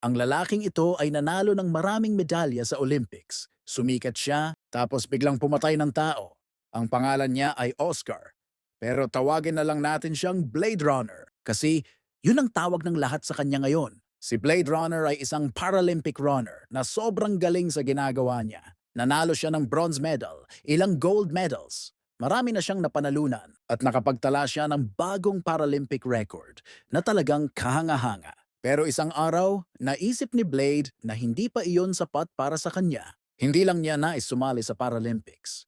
Ang lalaking ito ay nanalo ng maraming medalya sa Olympics. Sumikat siya, tapos biglang pumatay ng tao. Ang pangalan niya ay Oscar. Pero tawagin na lang natin siyang Blade Runner kasi yun ang tawag ng lahat sa kanya ngayon. Si Blade Runner ay isang Paralympic runner na sobrang galing sa ginagawa niya. Nanalo siya ng bronze medal, ilang gold medals. Marami na siyang napanalunan at nakapagtala siya ng bagong Paralympic record na talagang kahanga-hanga. Pero isang araw, naisip ni Blade na hindi pa iyon sapat para sa kanya. Hindi lang niya nais sumali sa Paralympics.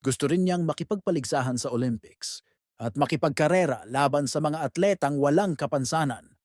Gusto rin niyang makipagpaligsahan sa Olympics at makipagkarera laban sa mga atletang walang kapansanan.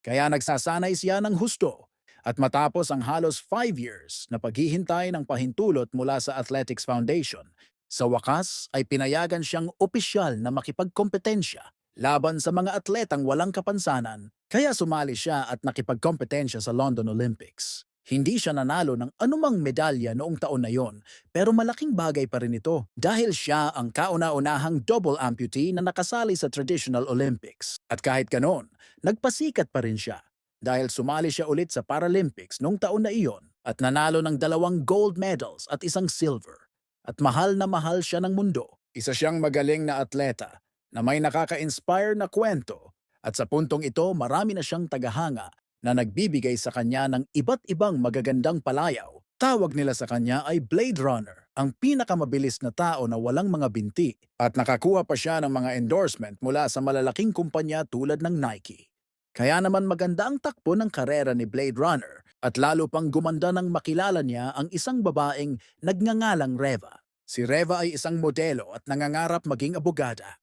Kaya nagsasanay siya ng husto at matapos ang halos 5 years na paghihintay ng pahintulot mula sa Athletics Foundation, sa wakas ay pinayagan siyang opisyal na makipagkompetensya laban sa mga atletang walang kapansanan kaya sumali siya at nakipagkompetensya sa London Olympics. Hindi siya nanalo ng anumang medalya noong taon na yon, pero malaking bagay pa rin ito dahil siya ang kauna-unahang double amputee na nakasali sa Traditional Olympics. At kahit ganon, nagpasikat pa rin siya dahil sumali siya ulit sa Paralympics noong taon na iyon at nanalo ng dalawang gold medals at isang silver. At mahal na mahal siya ng mundo. Isa siyang magaling na atleta na may nakaka-inspire na kwento at sa puntong ito marami na siyang tagahanga na nagbibigay sa kanya ng iba't ibang magagandang palayaw. Tawag nila sa kanya ay Blade Runner, ang pinakamabilis na tao na walang mga binti at nakakuha pa siya ng mga endorsement mula sa malalaking kumpanya tulad ng Nike. Kaya naman maganda ang takbo ng karera ni Blade Runner at lalo pang gumanda nang makilala niya ang isang babaeng nagngangalang Reva. Si Reva ay isang modelo at nangangarap maging abogada.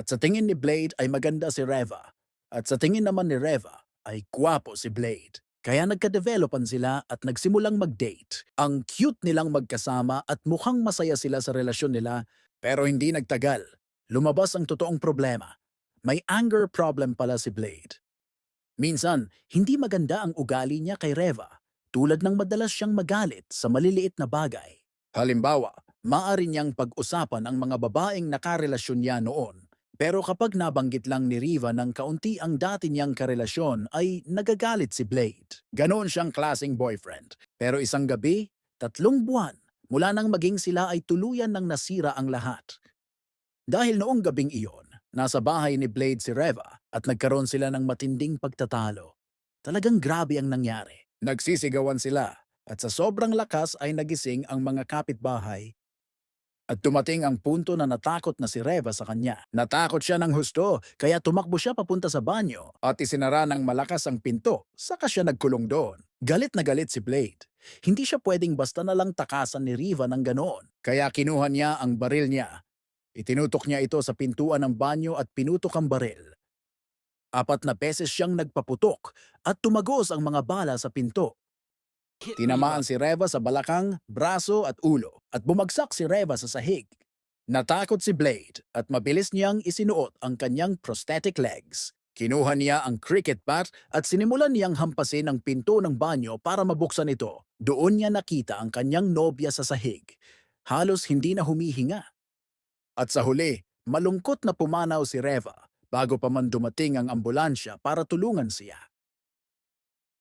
At sa tingin ni Blade ay maganda si Reva. At sa tingin naman ni Reva ay gwapo si Blade. Kaya nagka-developan sila at nagsimulang mag-date. Ang cute nilang magkasama at mukhang masaya sila sa relasyon nila pero hindi nagtagal. Lumabas ang totoong problema. May anger problem pala si Blade. Minsan, hindi maganda ang ugali niya kay Reva, tulad ng madalas siyang magalit sa maliliit na bagay. Halimbawa, maaari niyang pag-usapan ang mga babaeng nakarelasyon niya noon. Pero kapag nabanggit lang ni Riva ng kaunti ang dati niyang karelasyon ay nagagalit si Blade. Ganoon siyang klasing boyfriend. Pero isang gabi, tatlong buwan, mula nang maging sila ay tuluyan ng nasira ang lahat. Dahil noong gabing iyon, nasa bahay ni Blade si Reva at nagkaroon sila ng matinding pagtatalo. Talagang grabe ang nangyari. Nagsisigawan sila at sa sobrang lakas ay nagising ang mga kapitbahay at dumating ang punto na natakot na si Reva sa kanya. Natakot siya ng husto, kaya tumakbo siya papunta sa banyo at isinara ng malakas ang pinto, saka siya nagkulong doon. Galit na galit si Blade. Hindi siya pwedeng basta na lang takasan ni Riva ng ganoon, kaya kinuha niya ang baril niya. Itinutok niya ito sa pintuan ng banyo at pinutok ang baril. Apat na beses siyang nagpaputok at tumagos ang mga bala sa pinto. Tinamaan si Reva sa balakang, braso at ulo at bumagsak si Reva sa sahig. Natakot si Blade at mabilis niyang isinuot ang kanyang prosthetic legs. Kinuha niya ang cricket bat at sinimulan niyang hampasin ang pinto ng banyo para mabuksan ito. Doon niya nakita ang kanyang nobya sa sahig. Halos hindi na humihinga. At sa huli, malungkot na pumanaw si Reva bago pa man dumating ang ambulansya para tulungan siya.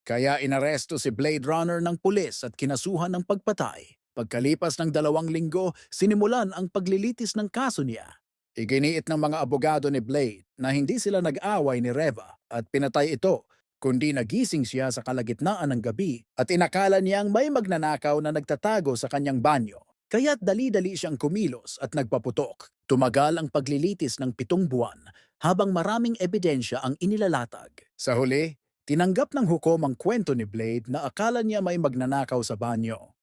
Kaya inaresto si Blade Runner ng pulis at kinasuhan ng pagpatay. Pagkalipas ng dalawang linggo, sinimulan ang paglilitis ng kaso niya. Iginiit ng mga abogado ni Blade na hindi sila nag-away ni Reva at pinatay ito, kundi nagising siya sa kalagitnaan ng gabi at inakala niyang may magnanakaw na nagtatago sa kanyang banyo. Kaya't dali-dali siyang kumilos at nagpaputok. Tumagal ang paglilitis ng pitong buwan habang maraming ebidensya ang inilalatag. Sa huli, Tinanggap ng hukom ang kwento ni Blade na akala niya may magnanakaw sa banyo.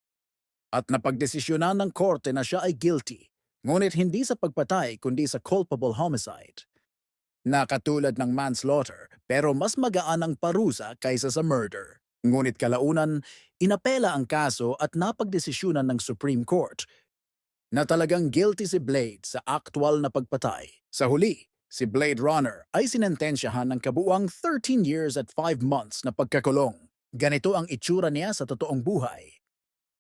At napagdesisyonan ng korte na siya ay guilty, ngunit hindi sa pagpatay kundi sa culpable homicide. Nakatulad ng manslaughter pero mas magaan ang parusa kaysa sa murder. Ngunit kalaunan, inapela ang kaso at napagdesisyonan ng Supreme Court na talagang guilty si Blade sa aktwal na pagpatay. Sa huli, Si Blade Runner ay sinentensyahan ng kabuuang 13 years at 5 months na pagkakulong. Ganito ang itsura niya sa totoong buhay.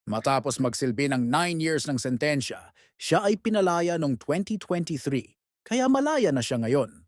Matapos magsilbi ng 9 years ng sentensya, siya ay pinalaya noong 2023, kaya malaya na siya ngayon.